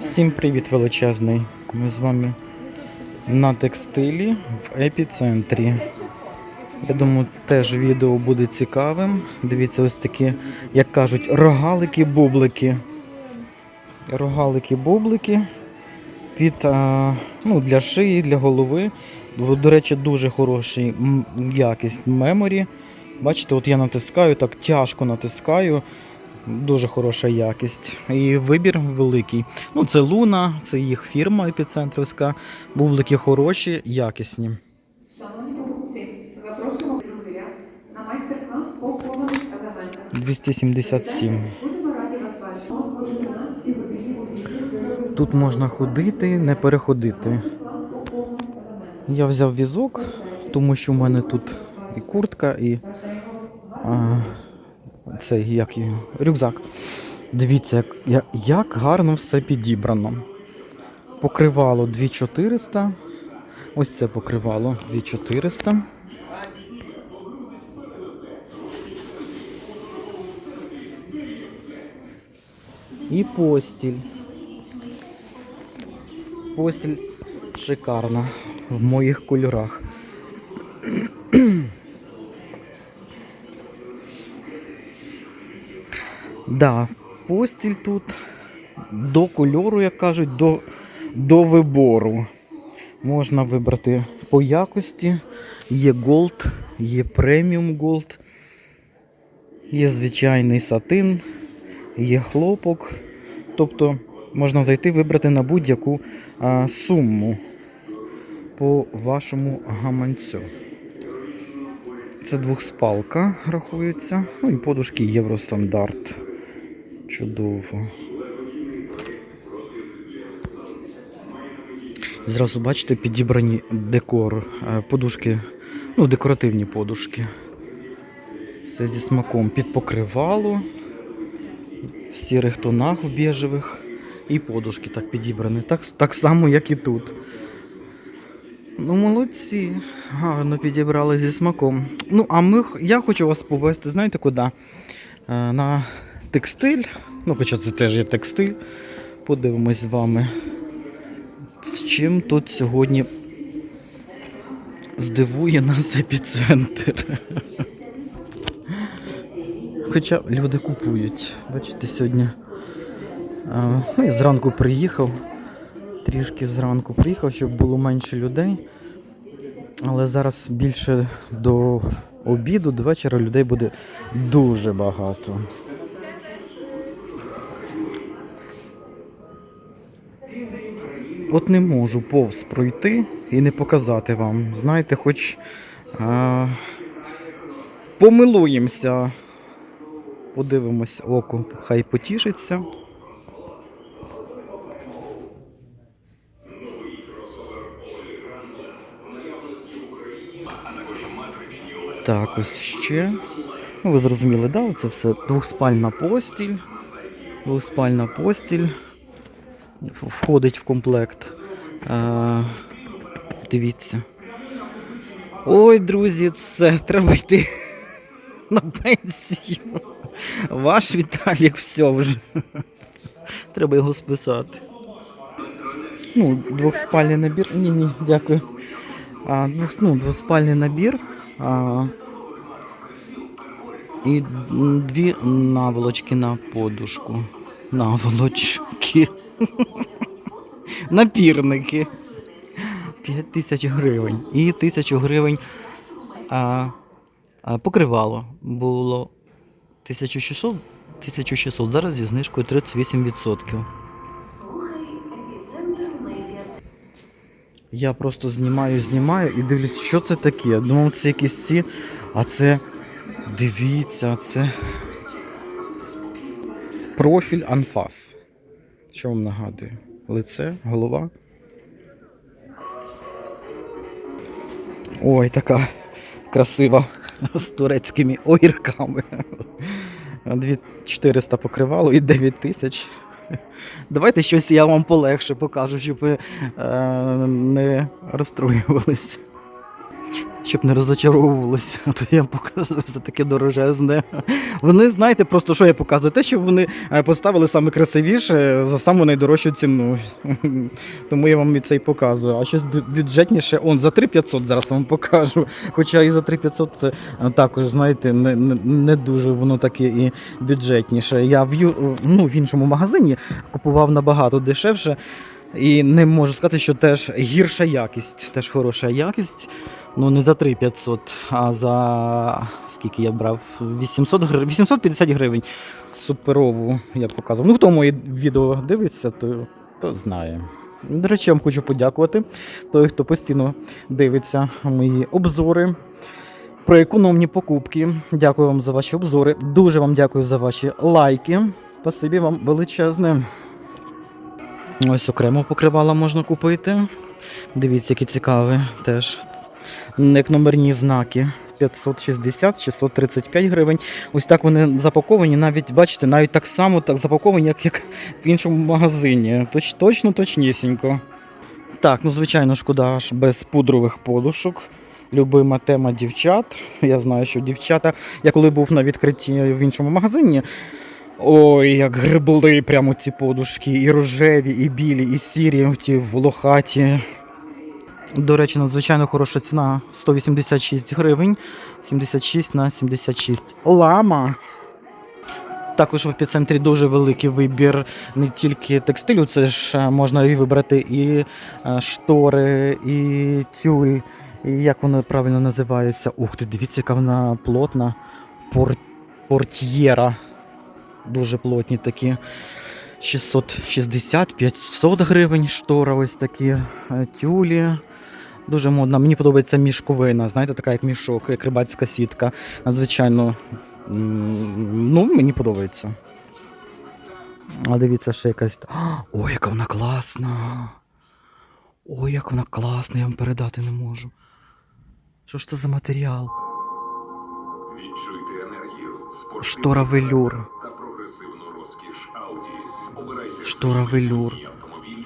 Всім привіт величезний. Ми з вами на текстилі в епіцентрі. Я думаю, теж відео буде цікавим. Дивіться, ось такі, як кажуть, рогалики-бублики. Рогалики-бублики під, ну, для шиї, для голови. До речі, дуже хороший якість меморі. Бачите, от я натискаю, так тяжко натискаю. Дуже хороша якість. І вибір великий. Ну, це Луна, це їх фірма епіцентрівська. Бублики хороші, якісні. Шановні покупці, запрошуємо ряд на майстер-клас по кованих елементах. 277. Будемо раді вас бачити. О 13 годині у візі Тут можна ходити, не переходити. Я взяв візок, тому що в мене тут і куртка, і а, цей як його, рюкзак. Дивіться, як, як, гарно все підібрано. Покривало 2400. Ось це покривало 2400. І постіль. Постіль шикарна в моїх кольорах. Да, постіль тут до кольору, як кажуть, до, до вибору. Можна вибрати по якості. Є голд, є преміум голд, є звичайний сатин, є хлопок. Тобто можна зайти вибрати на будь-яку суму по вашому гаманцю. Це двохспалка рахується. Ну і подушки Євростандарт. Чудово. Зразу бачите, підібрані декор, е, подушки, ну, декоративні подушки. Все зі смаком під покривало, в сірих тонах в біжевих. І подушки так підібрані. Так, так само, як і тут. Ну, молодці, гарно підібрали зі смаком. Ну, а ми, я хочу вас повести, знаєте куди? Е, На текстиль. Ну, хоча це теж є текстиль. Подивимось з вами. З чим тут сьогодні здивує нас епіцентр. Хоча люди купують. Бачите, сьогодні. е, Ну, я зранку приїхав. Трішки зранку приїхав, щоб було менше людей. Але зараз більше до обіду, до вечора людей буде дуже багато. От не можу повз пройти і не показати вам. Знаєте, хоч а, помилуємося. Подивимось око, хай потішиться. Так, ось ще. Ну, ви зрозуміли, да? Це все двохспальна постіль. Двохспальна постіль. Входить в комплект. А, дивіться. Ой, друзі, це все, треба йти на пенсію. Ваш Віталік все вже. Треба його списати. Ну, двохспальний набір. Ні, ні, дякую. А, двох, ну, двоспальний набір. А, і дві наволочки на подушку. Наволочки. Напірники. 5 тисяч гривень. І тисячу гривень а, а, покривало. Було 1600, 1600. Зараз зі знижкою 38%. Я просто знімаю, знімаю і дивлюсь, що це таке. Я думав, це якісь ці. А це. Дивіться, це. Профіль анфас. Що вам нагадує? Лице, голова. Ой, така красива з турецькими огірками. 2400 покривало і 9000. Давайте щось я вам полегше покажу, щоб ви е, не розстроювалися. Щоб не розочаровувалися, то я їм показую за таке дорожезне. Вони, знаєте, просто що я показую? Те, що вони е, поставили саме красивіше за саму найдорожчу ціну. Тому я вам і це і показую. А щось бю- бюджетніше, он за 3500 зараз вам покажу. Хоча і за 3500 це е, також, знаєте, не, не дуже воно таке і бюджетніше. Я в, ну, в іншому магазині купував набагато дешевше. І не можу сказати, що теж гірша якість, теж хороша якість. Ну не за 3500, а за скільки я брав? 800 гривень, 850 гривень. Суперову я показував. Ну, хто мої відео дивиться, то, то знає. До речі, я вам хочу подякувати. Той, хто постійно дивиться мої обзори про економні покупки. Дякую вам за ваші обзори. Дуже вам дякую за ваші лайки. Спасибі вам величезне. Ось окремо покривала можна купити. Дивіться, які цікаві теж. Як номерні знаки. 560, 635 гривень. Ось так вони запаковані, навіть, бачите, навіть так само так запаковані, як, як в іншому магазині. Точ, точно, точнісінько. Так, ну звичайно, шкода ж без пудрових подушок. Любима тема дівчат. Я знаю, що дівчата. Я коли був на відкритті в іншому магазині, Ой, як грибли прямо ці подушки, і рожеві, і білі, і сірі, ті волохаті. До речі, надзвичайно хороша ціна 186 гривень, 76 на 76. Лама. Також в епіцентрі дуже великий вибір не тільки текстилю, це ж е, можна і вибрати і е, штори, і тюль, і як воно правильно називається. Ух ти, дивіться, яка вона плотна. Пор... Дуже плотні такі. 660-500 гривень штора, ось такі е, тюлі. Дуже модна. Мені подобається мішковина, знаєте, така як мішок, як рибацька сітка. Надзвичайно, ну, мені подобається. А дивіться, ще якась. Ой, яка вона класна. Ой, як вона класна, я вам передати не можу. Що ж це за матеріал? Відчуйте енергію, Штора велюр. Штора велюр.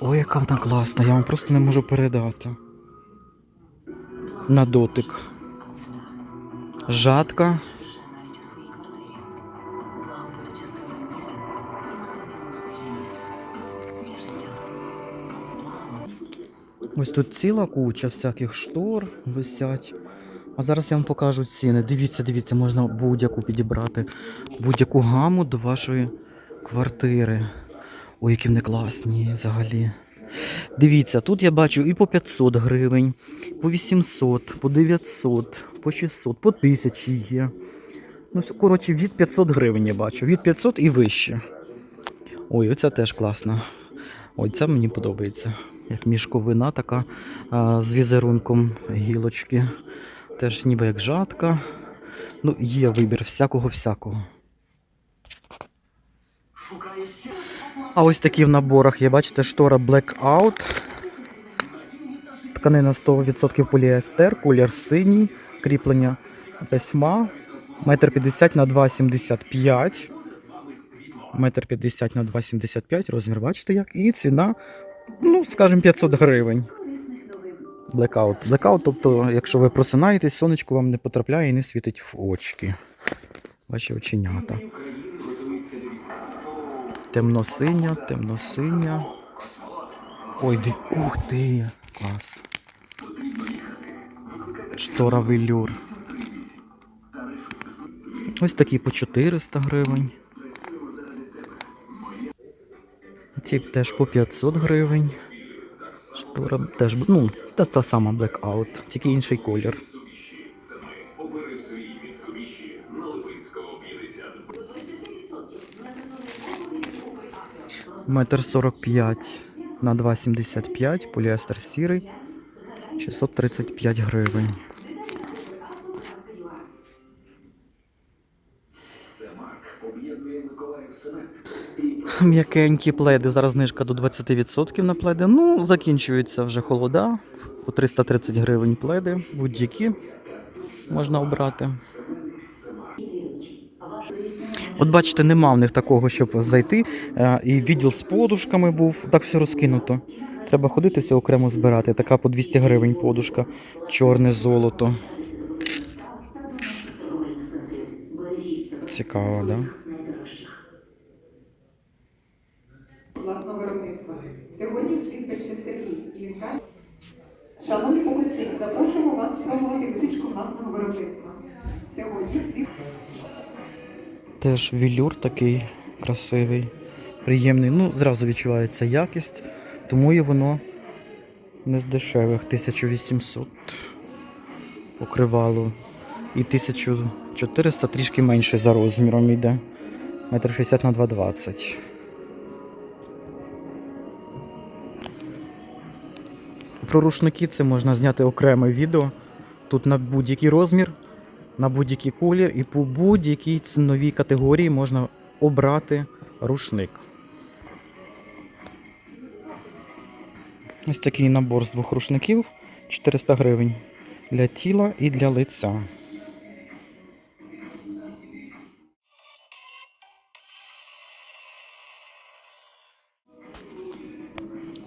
Ой, яка вона класна, я вам просто не можу передати. На дотик. Жатка. Ось тут ціла куча всяких штор висять. А зараз я вам покажу ціни. Дивіться, дивіться, можна будь-яку підібрати. Будь-яку гаму до вашої квартири. Ой, які вони класні взагалі. Дивіться, тут я бачу і по 500 гривень, по 800, по 900, по 600, по 1000 є. Ну, коротше, від 500 гривень я бачу. Від 500 і вище. Ой, оця теж класна. Ой, це мені подобається. Як мішковина така а, з візерунком гілочки. Теж ніби як жатка. Ну, є вибір всякого-всякого. А ось такі в наборах є, бачите, штора Blackout. Тканина 100% поліестер, колір синій, кріплення тесьма, метр 50 на 2,75. Метр 50 на 2,75, розмір бачите як. І ціна, ну, скажімо, 500 гривень. Blackout. Blackout, тобто, якщо ви просинаєтесь, сонечко вам не потрапляє і не світить в очки. Ваші оченята. Темно-синя, темно-синя. Ой, ди... ух ти! Клас. Штора велюр. Ось такі по 400 гривень. Ці теж по 500 гривень. Штора теж, ну, та та сама Blackout, тільки інший колір. Метр 45 на 2,75, поліестер сірий, 635 гривень. М'якенькі пледи. Зараз знижка до 20% на пледи. Ну, закінчуються вже холода. По 330 гривень пледи. Будь-які можна обрати. От бачите, нема в них такого, щоб зайти. Е, і відділ з подушками був, так все розкинуто. Треба ходити все окремо збирати. Така по 200 гривень подушка, чорне золото. Цікаво, так? Да? Власного виробництва. Сьогодні вчитель Сергій шановні покупці, запрошуємо вас спробувати витічку власного виробництва. Сьогодні Теж вілюр такий красивий, приємний. Ну, зразу відчувається якість, тому і воно не з дешевих. 1800 покривало. І 1400 трішки менше за розміром йде. Метр 60 на 2,20. Про рушники це можна зняти окреме відео. Тут на будь-який розмір на будь-який колір і по будь-якій ціновій категорії можна обрати рушник. Ось такий набор з двох рушників 400 гривень для тіла і для лиця.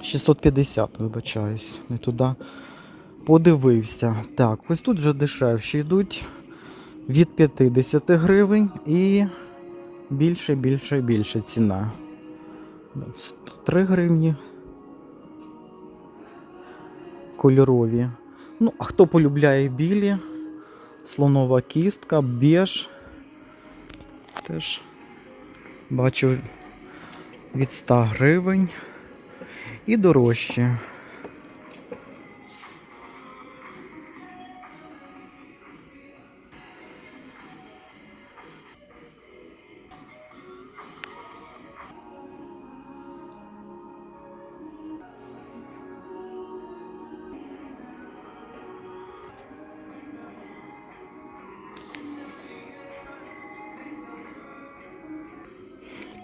«650», вибачаюсь, не туди подивився. Так, ось тут вже дешевші йдуть від 50 гривень і більше, більше, більше ціна. 3 гривні. Кольорові. Ну, а хто полюбляє білі? Слонова кістка, біж. Теж бачу від 100 гривень. І дорожче.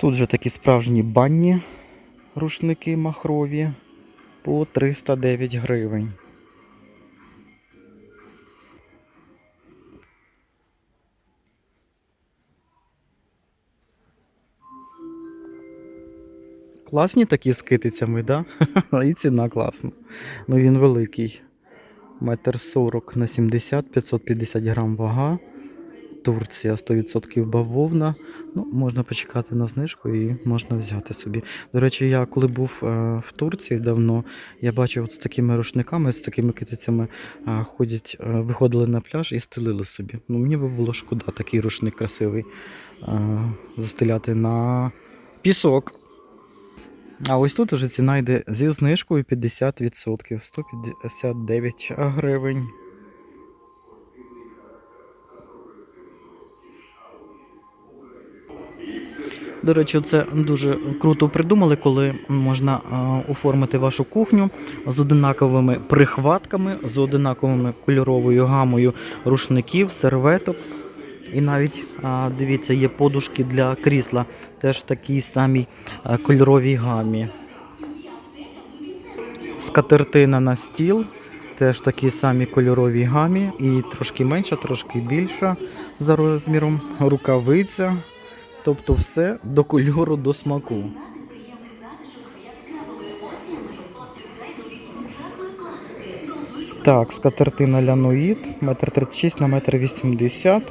Тут же такі справжні банні рушники махрові по 309 гривень. Класні такі з китицями, да? І ціна класна. Ну він великий. Метр 40 на 70, 550 грам вага. Турція 100% бавовна. Ну, можна почекати на знижку і можна взяти собі. До речі, я коли був е, в Турції давно, я бачив от з такими рушниками, з такими китицями е, ходять, е, виходили на пляж і стелили собі. Ну, мені би було шкода, такий рушник красивий застеляти на пісок. А ось тут уже ціна йде зі знижкою 50%, 159 гривень. До речі, це дуже круто придумали, коли можна е, оформити вашу кухню з одинаковими прихватками, з одинаковими кольоровою гамою рушників, серветок. І навіть дивіться, є подушки для крісла, теж в такій самій е, кольоровій гамі. Скатертина на стіл, теж в такій самій кольоровій гамі, і трошки менша, трошки більша за розміром, рукавиця. Тобто все до кольору, до смаку. Так, скатертина лянуїд, метр 36 на метр 80.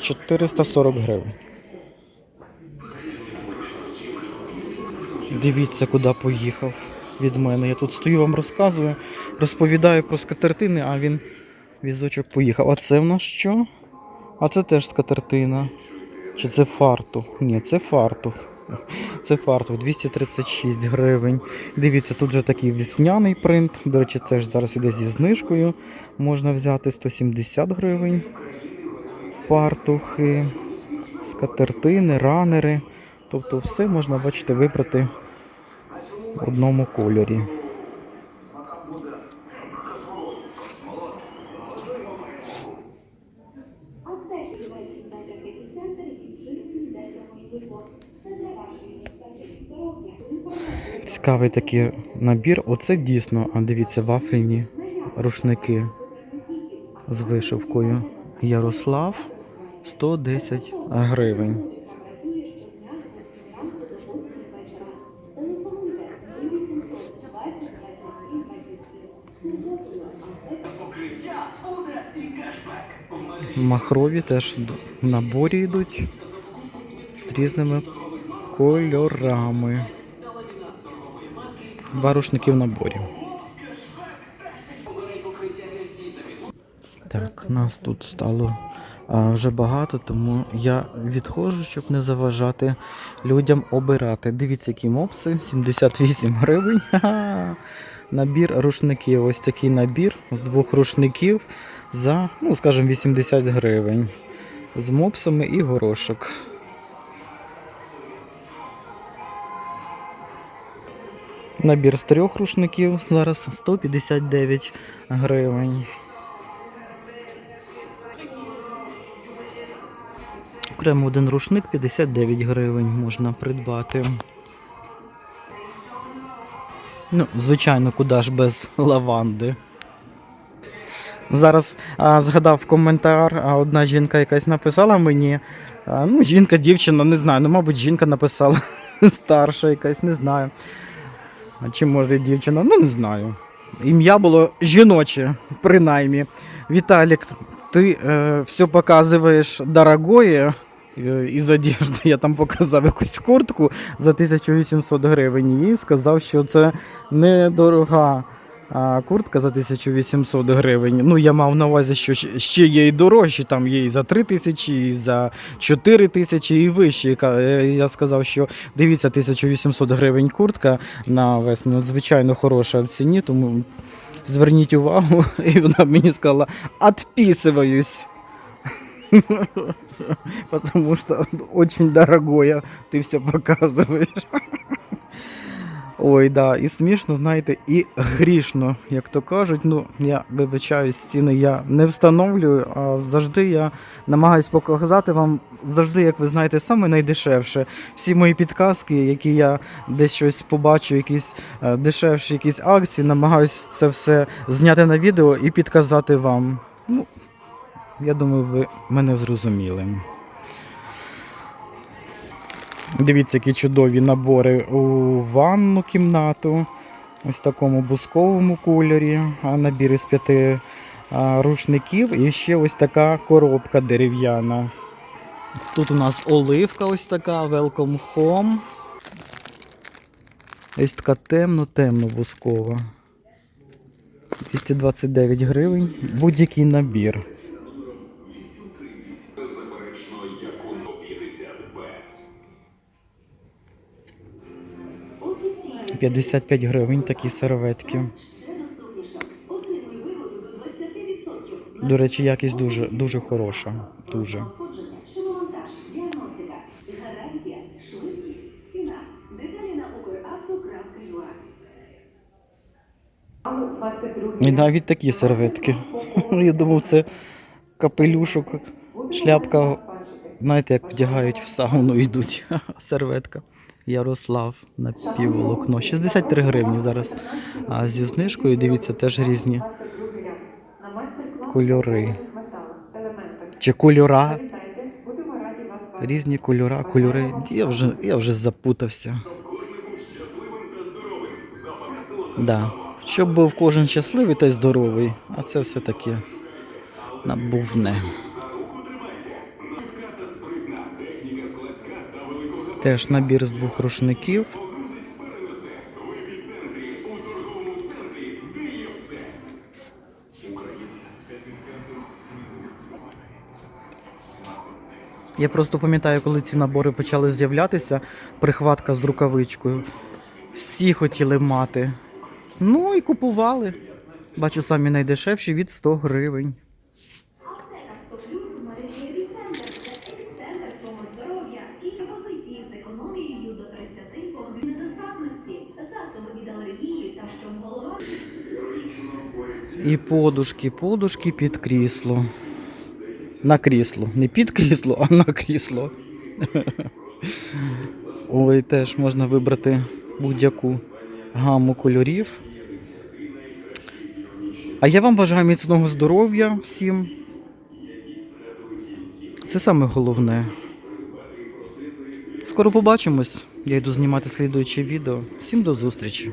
440 гривень. Дивіться, куди поїхав від мене. Я тут стою, вам розказую, розповідаю про скатертини, а він візочок поїхав. А це в нас що? А це теж скатертина. Чи це фартух? Ні, це фартух. Це фартух 236 гривень. Дивіться, тут же такий весняний принт. До речі, теж зараз іде зі знижкою. Можна взяти 170 гривень. Фартухи, скатертини, ранери. Тобто все можна, бачите, вибрати в одному кольорі. Цікавий такий набір. Оце дійсно, а дивіться, вафельні рушники з вишивкою. Ярослав 110 гривень. Махрові теж в наборі йдуть з різними кольорами. Два рушники в наборі. Так, нас тут стало а, вже багато, тому я відходжу, щоб не заважати людям обирати. Дивіться, які мопси, 78 гривень. Ха-ха. Набір рушників. Ось такий набір з двох рушників за, ну, скажімо, 80 гривень. З мопсами і горошок. Набір з трьох рушників зараз 159 гривень. Окремо один рушник 59 гривень можна придбати. Ну, звичайно, куди ж без лаванди. Зараз а, згадав коментар, а одна жінка якась написала мені. А, ну, жінка, дівчина, не знаю. Ну, мабуть, жінка написала старша якась, не знаю. А чи може дівчина? Ну, не знаю. Ім'я було жіноче, принаймні. Віталік, ти е, все показуєш дорогое е, із одежди. Я там показав якусь куртку за 1800 гривень і сказав, що це недорога куртка за 1800 гривень. Ну, я мав на увазі, що щ- ще є і дорожчі, там є і за 3 тисячі, і за 4 тисячі, і вищі. Ка- е, Я сказав, що дивіться, 1800 гривень куртка на весну надзвичайно хороша в ціні, тому зверніть увагу. І вона мені сказала, «Отписываюсь». Потому что очень дорогое ты все показываешь. Ой, да, і смішно, знаєте, і грішно, як то кажуть. Ну, я вибачаюсь, ціни я не встановлюю, а завжди я намагаюсь показати вам завжди, як ви знаєте, саме найдешевше. Всі мої підказки, які я десь щось побачу, якісь е, дешевші якісь акції, намагаюсь це все зняти на відео і підказати вам. Ну, я думаю, ви мене зрозуміли. Дивіться, які чудові набори у ванну кімнату. Ось в такому бусковому кольорі. Набір із п'яти рушників. І ще ось така коробка дерев'яна. Тут у нас оливка ось така, Welcome Home. Ось така темно-темно бускова. 229 гривень. Будь-який набір. 55 гривень такі серветки. До речі, якість дуже, дуже хороша. Дуже. Діагностика, гарантія, швидкість, ціна. Деталі на ukravto.ua Але 22 І навіть такі серветки. Я думав, це капелюшок, шляпка. Знаєте, як вдягають в сауну йдуть. Серветка. Ярослав на півволокно. 63 гривні зараз. А зі знижкою, дивіться, теж різні кольори. Чи кольора. Різні кольора, кольори. Я вже, я вже запутався. Да. Щоб був кожен щасливий та й здоровий, а це все таке набувне. Теж набір з двох рушників. Я просто пам'ятаю, коли ці набори почали з'являтися, прихватка з рукавичкою. Всі хотіли мати. Ну і купували. Бачу, самі найдешевші від 100 гривень. Аптека 100 плюс в мережі «Епіцентр». Епіцентр твого Ті пропозиції з економією до 30 погрів недостатності, засоби від алергії та щоб голова І подушки, подушки під крісло. На крісло. Не під крісло, а на крісло. Ой, теж можна вибрати будь-яку гаму кольорів. А я вам бажаю міцного здоров'я всім. Це саме головне. Скоро побачимось. Я йду знімати слідуюче відео. Всім до зустрічі.